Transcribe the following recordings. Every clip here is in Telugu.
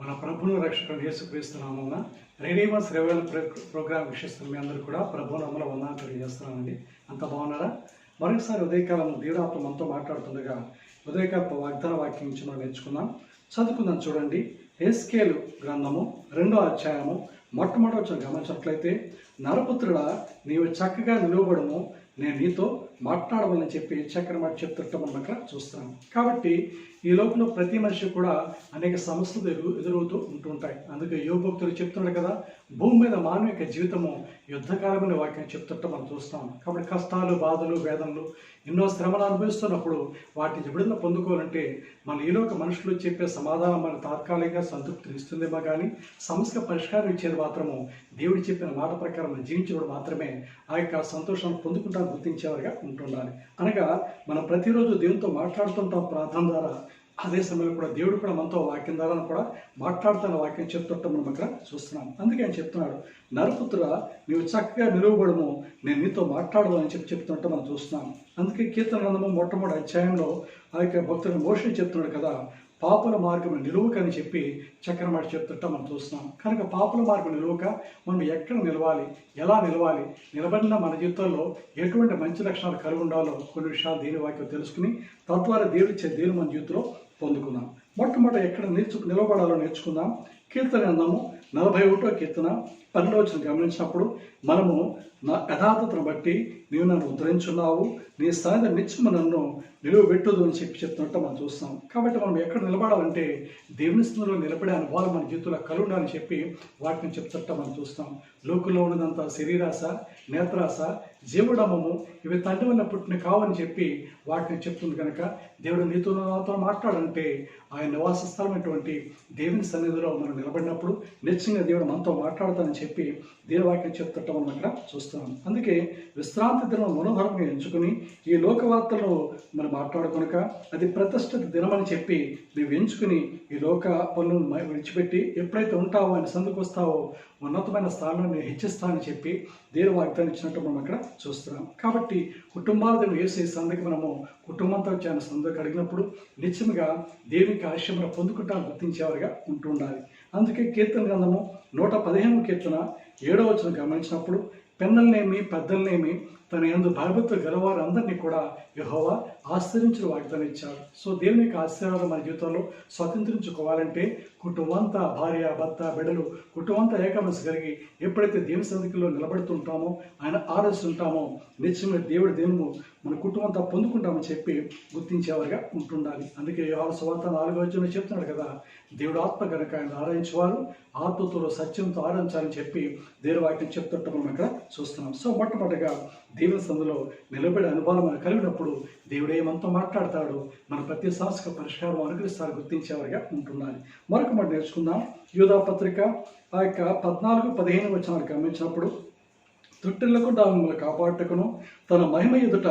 మన ప్రభును రక్షకుడు యేసుక్రీస్తున్నామన్న రేడియోమస్ రెవెల్ ప్రోగ్రామ్ వీక్షిస్తున్న మీ అందరూ కూడా ప్రభు నమ్మల వందనాలు తెలియజేస్తున్నానండి అంత బాగున్నారా? మరొకసారి ఉదయకాలం దేవుడాత్మ మనతో మాట్లాడుతుండగా ఉదయకాల వాగ్దాన వాక్యం నుంచి మనం నేర్చుకుందాం. చదువుకుందాం చూడండి. ఎస్కేలు గ్రంథము రెండో అధ్యాయము మొట్టమొదటి గమనించినట్లయితే నరపుత్రుడా నీవు చక్కగా నిలువబడము నేను నీతో మాట్లాడమని చెప్పి చక్కని మాట చెప్తుంటాం మనం అక్కడ చూస్తాం కాబట్టి ఈ లోపల ప్రతి మనిషి కూడా అనేక సమస్యలు ఎదురు ఎదురవుతూ ఉంటుంటాయి. అందుకే యువ భక్తులు చెప్తున్నాడు కదా భూమి మీద మానవిక జీవితము యుద్ధకాలమైన వాక్యం చెప్తుంటే మనం చూస్తాం. కాబట్టి కష్టాలు బాధలు వేదనలు ఎన్నో శ్రమలు అనుభవిస్తున్నప్పుడు వాటిని విడుదల పొందుకోవాలంటే మన ఈలోక మనుషులు చెప్పే సమాధానం మన తాత్కాలికంగా సంతృప్తిని ఇస్తుందేమో కానీ సమస్య పరిష్కారం ఇచ్చేది మాత్రము దేవుడు చెప్పిన మాట ప్రకారం జీవించడం మాత్రమే ఆ యొక్క సంతోషాన్ని పొందుకుంటాను గుర్తించేవారుగా ఉంటుండాలి. అనగా మనం ప్రతిరోజు దేవునితో మాట్లాడుతుంటాం ప్రార్థన ద్వారా. అదే సమయంలో కూడా దేవుడు కూడా మనతో వాక్యం ద్వారా కూడా మాట్లాడుతున్న వాక్యం చెప్తుంటాం మనం ఇక్కడ చూస్తున్నాం. అందుకే ఆయన చెప్తున్నాడు నరపుత్ర నీవు చక్కగా నిలువబడము. నేను నీతో మాట్లాడదు అని చెప్పి చెప్తుంటే మనం చూస్తున్నాం. అందుకే కీర్తన గ్రంథము మొట్టమొదటి అధ్యాయంలో ఆ యొక్క భక్తుడు మోషన్ చెప్తున్నాడు కదా పాపుల మార్గం నిలువకని చెప్పి చక్రం చెప్తుంటా మనం చూస్తున్నాం. కనుక పాపుల మార్గం నిలువక మనం ఎక్కడ నిలవాలి? ఎలా నిలవాలి? నిలబడిన మన జీవితంలో ఎటువంటి మంచి లక్షణాలు కలిగి ఉండాలో కొన్ని విషయాలు దేని వాక్యం తెలుసుకుని తద్వారా దేవుడు ఇచ్చే మన జీవితంలో పొందుకుందాం. మొట్టమొదట ఎక్కడ నేర్చు నిలబడాలో నేర్చుకుందాం. కీర్తన గ్రంథము నలభై ఒకటో కీర్తన పన్నెండవ గమనించినప్పుడు మనము నా యథార్థతను బట్టి నీవు నన్ను ఉద్ధరించున్నావు నీ స్థాయి నిత్యము నన్ను నిలువబెట్టదు అని చెప్పి చెప్తున్నట్టు మనం చూస్తాం. కాబట్టి మనం ఎక్కడ నిలబడాలంటే దేవుని స్థితిలో నిలబడే అనుభవాలు మన జీవితంలో కలుగుండాలని చెప్పి వాటిని చెప్తున్నట్టు మనం చూస్తాం. లోకంలో ఉన్నదంతా శరీరాశ నేత్రాశ జీవడమము ఇవి తండ్రి వల్ల పుట్టిన కావని చెప్పి వాటిని చెప్తుంది కనుక దేవుడు నీతో నాతో మాట్లాడంటే ఆయన నివాస స్థలమైనటువంటి దేవుని సన్నిధిలో మనం నిలబడినప్పుడు నిశ్చయంగా దేవుడు మనతో మాట్లాడతానని చెప్పి దేవవాక్యం చెప్తుంటాం మనం ఇక్కడ చూస్తున్నాం. అందుకే విశ్రాంతి దినం మనోహరంగా ఎంచుకుని ఈ లోకవార్తలను మనం మాట్లాడుకొనక అది ప్రతిష్ఠిత దినమని చెప్పి నువ్వు ఎంచుకుని ఈ లోక పనులను విడిచిపెట్టి ఎప్పుడైతే ఉంటావో ఆయన సందుకు వస్తావో ఉన్నతమైన స్థానాన్ని హెచ్చిస్తానని చెప్పి దేని వాగ్దానం ఇచ్చినట్టు మనం అక్కడ చూస్తున్నాం. కాబట్టి కుటుంబాలతో వేసే సందకి మనము కుటుంబంతో వచ్చిన సందకి అడిగినప్పుడు నిత్యముగా దేవునికి ఆశయమును పొందుకుంటా గుర్తించేవారుగా ఉంటుండాలి. అందుకే కీర్తన గ్రంథము నూట పదిహేను కీర్తన ఏడవ వచ్చిన గమనించినప్పుడు పెన్నల్నేమి పెద్దల్నేమి తన ఎందు భయభక్తు గలవారందరినీ కూడా యెహోవా ఆశ్రయించిన వాగ్దానం ఇచ్చారు సో దేవుని యొక్క ఆశీర్వాదం మన జీవితంలో స్వతంత్రించుకోవాలంటే కుటుంబంతా భార్య భర్త బిడ్డలు కుటుంబంతా ఏకమనసు కలిగి ఎప్పుడైతే దేవుని సన్నిధిలో నిలబడుతుంటామో ఆయన ఆలోచిస్తుంటామో నిత్యమైన దేవుడి దేవుడు మన కుటుంబంతో పొందుకుంటామని చెప్పి గుర్తించేవారుగా ఉంటుండాలి. అందుకే యోహాను సువార్త నాలుగో వచ్చిన చెప్తున్నాడు కదా దేవుడు ఆత్మ కనుక ఆయన ఆరాధించేవారు ఆత్మతో సత్యంతో ఆరాధించాలని చెప్పి దేవవాక్యం వాక్యం మనం ఇక్కడ చూస్తున్నాం. సో మొట్టమొదటిగా దేవుని సందులో నిలబడే అనుభవం మనకు కలిగినప్పుడు దేవుడు ఏమంతా మాట్లాడతాడు మన ప్రతి సమస్యకు పరిష్కారం అనుగ్రహిస్తారు గుర్తించేవారుగా ఉంటుండాలి. మరొక మాట నేర్చుకుందాం. యూధా పత్రిక ఆ యొక్క పద్నాలుగు పదిహేను వచనాలు గమనించినప్పుడు తొట్టిల్లకుండా మిమ్మల్ని కాపాడుటకును తన మహిమ ఎదుట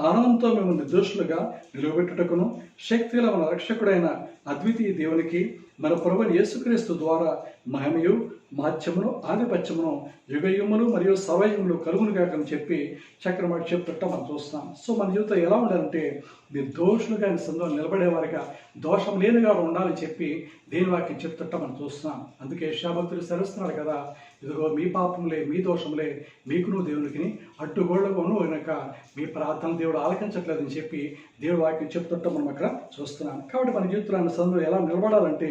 ఆనందంతో మిమ్మల్ని నిర్దోషులుగా నిలబెట్టుటకును శక్తిగల మన రక్షకుడైన అద్వితీయ దేవునికి మన ప్రభు యేసుక్రీస్తు ద్వారా మహిమయు మాధ్యమును ఆధిపత్యమును యుగయుములు మరియు సవయములు కలుగునుగాకని చెప్పి చక్రమాటి చెప్తుంట మనం చూస్తున్నాం. సో మన జీవితం ఎలా ఉండాలంటే నిర్దోషులుగా సందో నిలబడేవారిగా దోషం లేనిగా ఉండాలని చెప్పి దేని వాక్యం చెప్తుంట మనం చూస్తున్నాం. అందుకే శాభక్తులు సరిస్తున్నాడు కదా ఇదిగో మీ పాపములే మీ దోషములే మీకును దేవునికి అడ్డుగోళ్ళకు వెనక మీ ప్రార్థన దేవుడు ఆలకించట్లేదని చెప్పి దేవుడు వాక్యం చెప్తుంటాం మనం అక్కడ చూస్తున్నాం. కాబట్టి మన జీవితంలో సందులో ఎలా నిలబడాలంటే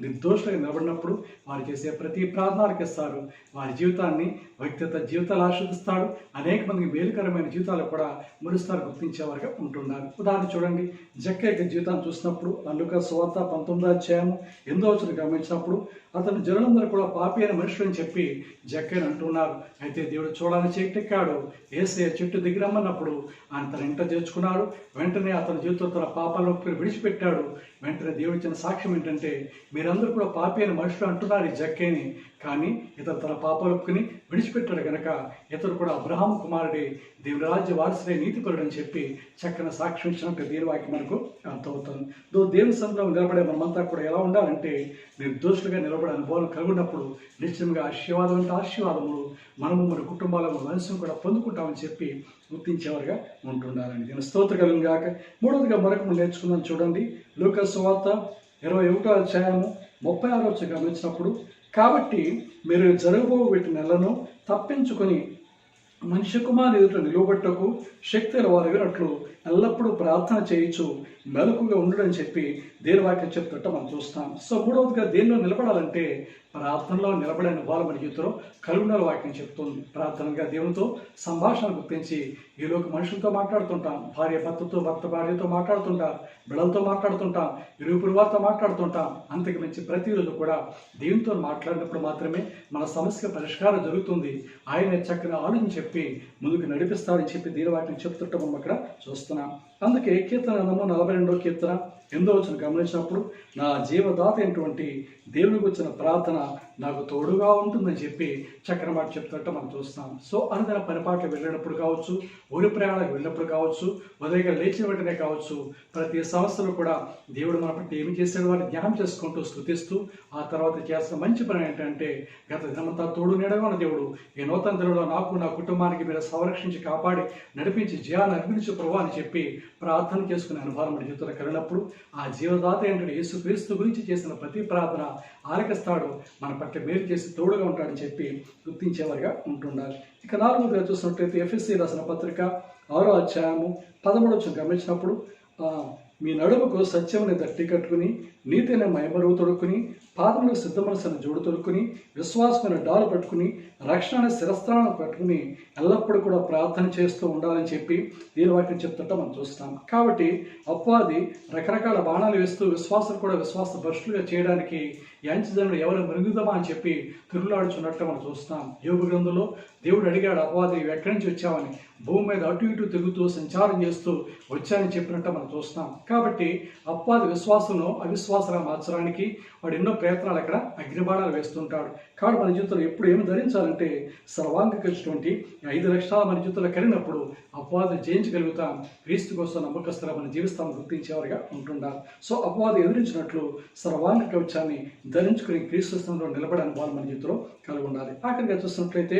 నిర్దోషులుగా నిలబడినప్పుడు వారు చేసే ప్రతి ప్రార్థనకి ఇస్తారు. వారి జీవితాన్ని వ్యక్తిగత జీవితాలు ఆశ్రదిస్తాడు అనేక మందికి మేలుకరమైన జీవితాలు కూడా మురుస్తారు గుర్తించేవారుగా ఉంటున్నారు. ఉదాహరణ చూడండి. జక్క యొక్క జీవితాన్ని చూసినప్పుడు అల్లుక సువార్త పంతొమ్మిదో అధ్యాయము ఎందో వచ్చిన గమనించినప్పుడు అతను జనులందరూ కూడా పాపి అయిన మనుషులని చెప్పి జక్కని అంటున్నారు. అయితే దేవుడు చూడాలని చెట్టెక్కాడు ఏసే చెట్టు దిగిరమ్మన్నప్పుడు ఆయన తన ఇంట చేర్చుకున్నాడు వెంటనే అతని జీవితంలో తన పాపాలను విడిచిపెట్టాడు. వెంటనే దేవుడు ఇచ్చిన సాక్ష్యం ఏంటంటే మీరందరూ కూడా పాపి అయిన మనుషులు అంటున్నారు ఈ జక్కేని కానీ ఇతను తన పాపాలు విడిచిపెట్టాడు కనుక ఇతడు కూడా అబ్రహాం కుమారుడే దేవుని రాజ్య వారసుడే నీతిపరుడు అని చెప్పి చక్కని సాక్ష్యం ఇచ్చిన దీని వాక్యం మనకు అర్థమవుతుంది. దో దేవుని సంఘంలో నిలబడే మనమంతా కూడా ఎలా ఉండాలంటే నిర్దోషులుగా నిలబడే అనుభవం కలుగున్నప్పుడు నిశ్చయంగా ఆశీర్వాదం అంటే ఆశీర్వాదములు మనము మన కుటుంబాల మన మనసును కూడా పొందుకుంటామని చెప్పి గుర్తించేవారుగా ఉంటుండాలని నేను స్తోత్ర కాక మూడవదిగా మరొక నేర్చుకుందాం చూడండి. లోకల్ వార్త ఇరవై ఒకటో అధ్యాయము ముప్పై ఆరో గమనించినప్పుడు కాబట్టి మీరు జరగబో వీటి నెలను తప్పించుకొని మనిషి కుమారు ఎదుట నిలువబట్టకు శక్తి వారు ఎల్లప్పుడూ ప్రార్థన చేయొచ్చు మెలకుగా ఉండడని చెప్పి దేని వాక్యం చెప్తుంటే మనం చూస్తాం. సో మూడవదిగా దేనిలో నిలబడాలంటే ప్రార్థనలో నిలబడిన వాళ్ళ మన జీవితంలో కలుగుండాల వాక్యం చెప్తుంది. ప్రార్థనగా దేవునితో సంభాషణ గుర్తించి ఈలోకి మనుషులతో మాట్లాడుతుంటాం. భార్య భర్తతో భర్త భార్యతో మాట్లాడుతుంటాం. బిడలతో మాట్లాడుతుంటాం. ఇరుపురు వారితో మాట్లాడుతుంటాం. అంతకు మించి ప్రతిరోజు కూడా దేవునితో మాట్లాడినప్పుడు మాత్రమే మన సమస్య పరిష్కారం జరుగుతుంది. ఆయన చక్కని ఆలోచన చెప్పి ముందుకు నడిపిస్తారని చెప్పి దీని వాటిని చెప్తుంటాం మనం అక్కడ చూస్తున్నాం. అందుకే కీర్తన గ్రంథంలో నలభై రెండో కీర్తన. ఎందో వచ్చిన గమనించినప్పుడు నా జీవదాత అయినటువంటి దేవునికి వచ్చిన ప్రార్థన నాకు తోడుగా ఉంటుందని చెప్పి చక్ర మాట చెప్తుంటే మనం చూస్తాం సో అనుదిన పనిపాట్లు వెళ్ళినప్పుడు కావచ్చు ఊరి ప్రయాణాలకు వెళ్ళినప్పుడు కావచ్చు ఉదయంగా లేచిన వెంటనే కావచ్చు ప్రతి సంవత్సరం కూడా దేవుడు మన పట్టి ఏమి చేశాడు వారిని జ్ఞానం చేసుకుంటూ స్థుతిస్తూ ఆ తర్వాత చేస్తున్న మంచి పని ఏంటంటే గత దినమంతా తోడు నీడగా ఉన్న దేవుడు ఈ నూతన దినంలో నాకు నా కుటుంబానికి మీరు సంరక్షించి కాపాడి నడిపించి జయాన్ని అర్పించు ప్రభు అని చెప్పి ప్రార్థన చేసుకునే అనుభవం మన జీవితంలో కలిగినప్పుడు ఆ జీవదాత ఏంటంటే యేసు క్రీస్తు గురించి చేసిన ప్రతి ప్రార్థన ఆలకిస్తాడు మన పట్ల మేలు చేసి తోడుగా ఉంటాడని చెప్పి గుర్తించేవారిగా ఉంటుండాలి. ఇక నాలుగోదిగా చూసినట్లయితే ఎఫ్ఎస్సి రాసిన పత్రిక ఆరో అధ్యాయము పదమూడు గమనించినప్పుడు మీ నడుముకు సత్యముని దట్టి కట్టుకుని నీతైన మయమరువు తొడుక్కుని పాదములకు సిద్ధమనసిన జోడు తొడుక్కుని విశ్వాసమైన డాలు పట్టుకుని రక్షణ శిరస్త్రాలను పట్టుకుని ఎల్లప్పుడూ కూడా ప్రార్థన చేస్తూ ఉండాలని చెప్పి దీని వాక్యం చెప్తుంటే మనం చూస్తాం. కాబట్టి అపవాది రకరకాల బాణాలు వేస్తూ విశ్వాసం కూడా విశ్వాస భ్రష్టులుగా చేయడానికి యాంచజనుడు ఎవరు మరుగుదమా అని చెప్పి తిరులాడుచున్నట్టు మనం చూస్తాం. యోగు గ్రంథంలో దేవుడు అడిగాడు అపవాది ఎక్కడి నుంచి వచ్చావని? భూమి మీద అటు ఇటు తిరుగుతూ సంచారం చేస్తూ వచ్చానని చెప్పినట్టు మనం చూస్తాం. కాబట్టి అపవాది విశ్వాసంలో అవిశ్వాసంగా మార్చడానికి వాడు ఎన్నో ప్రయత్నాలు అక్కడ అగ్నిబాణాలు వేస్తుంటాడు. కాబట్టి మన జీవితంలో ఎప్పుడు ఏమి ధరించాలంటే సర్వాంగకరించినటువంటి ఐదు లక్షల మన జీవితంలో కలిగినప్పుడు అపవాదం జయించగలుగుతాం. క్రీస్తు కోసం నమ్మకస్తుగా మన జీవిస్తాం గుర్తించేవారుగా ఉంటుండాలి. సో అపవాదం ఎదిరించినట్లు సర్వాంగ కవచాన్ని ధరించుకుని క్రీస్తు స్థానంలో నిలబడని వాళ్ళు మన జీవితంలో కలిగి ఉండాలి ఆఖరిగా చూసినట్లయితే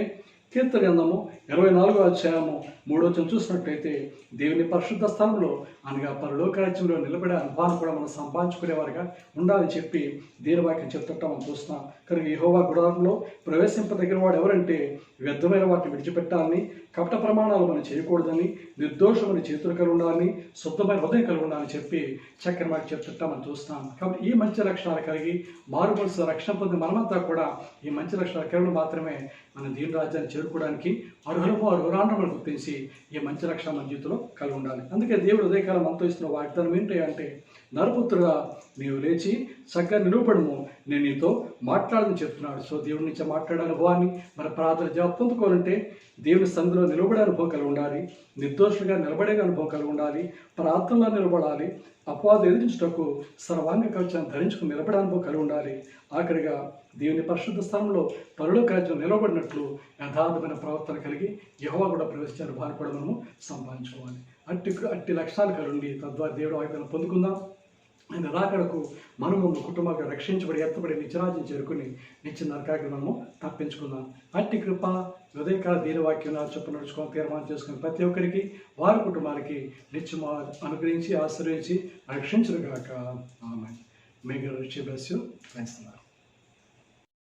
కీర్తన గ్రంథము ఇరవై నాలుగో అధ్యాయము మూడో చూసినట్టయితే దేవుని పరిశుద్ధ స్థలంలో అనగా పరలోక రాజ్యంలో నిలబడే అనుభవాన్ని కూడా మనం సంపాదించుకునేవారుగా ఉండాలని చెప్పి దీనివాక్యం చెప్తుంటాం మనం చూస్తున్నాం. కనుక యెహోవా గుడారంలో ప్రవేశింపదగిన వాడు ఎవరంటే వ్యర్థమైన వాటిని విడిచిపెట్టాలని కపట ప్రమాణాలు మనం చేయకూడదని నిర్దోషమైన చేతులు కలిగి ఉండాలని శుద్ధమైన హృదయం కలిగి ఉండాలని చెప్పి చక్కని మాకు చెప్తుంటా మనం చూస్తాం. కాబట్టి ఈ మంచి లక్షణాలు కలిగి మారు మనసు రక్షణ పొందిన మనమంతా కూడా ఈ మంచి లక్షణాలు కలిగి మాత్రమే మన దీని రాజ్యాన్ని చేరుకోవడానికి అర్హులము మనం గుర్తించి ఈ మంచి లక్షణ మన జీవితంలో కలిగి ఉండాలి. అందుకే దేవుడు ఉదయకాలం మనతో ఇస్తున్న వాగ్దానం ఏంటి అంటే నరపుత్రుడా నీవు లేచి చక్కగా నిలబడము నేను నీతో మాట్లాడని చెప్తున్నాడు. సో దేవుడి నుంచి మాట్లాడే అనుభవాన్ని మన ప్రార్థన జవాబు పొందుకోవాలంటే దేవుని సందులో నిలబడే అనుభవం కలిగి ఉండాలి. నిర్దోషులుగా నిలబడే అనుభవం కలిగి ఉండాలి. ప్రార్థనలో నిలబడాలి. అపవాదు ఎదిరించుటకు సర్వాంగ కవచాన్ని ధరించుకుని నిలబడే అనుభవం కలిగి ఉండాలి. ఆఖరిగా దేవుని పరిశుద్ధ స్థానంలో పరులోక రాజ్యం నిలబడినట్లు యథార్థమైన ప్రవర్తన కలిగి యహోవా కూడా ప్రవేశించే అనుభవాన్ని కూడా మనము సంపాదించుకోవాలి. అట్టి అట్టి లక్షణాలు కలిగి ఉండి తద్వారా దేవుడు వాక్యాన్ని పొందుకుందాం. ఆయన రాకడకు మనము కుటుంబాన్ని రక్షించబడి ఎత్తబడి నిత్యరాజ్యం చేరుకుని నిత్య నరకాకి మనము తప్పించుకుందాం. అట్టి కృప హృదయకాల దీనవాక్యం చొప్పు నడుచుకొని తీర్మానం చేసుకుని ప్రతి ఒక్కరికి వారి కుటుంబానికి నిత్యం అనుగ్రహించి ఆశ్రయించి రక్షించరుగాక ఆమె మేఘ రుచి బ్లెస్ యూ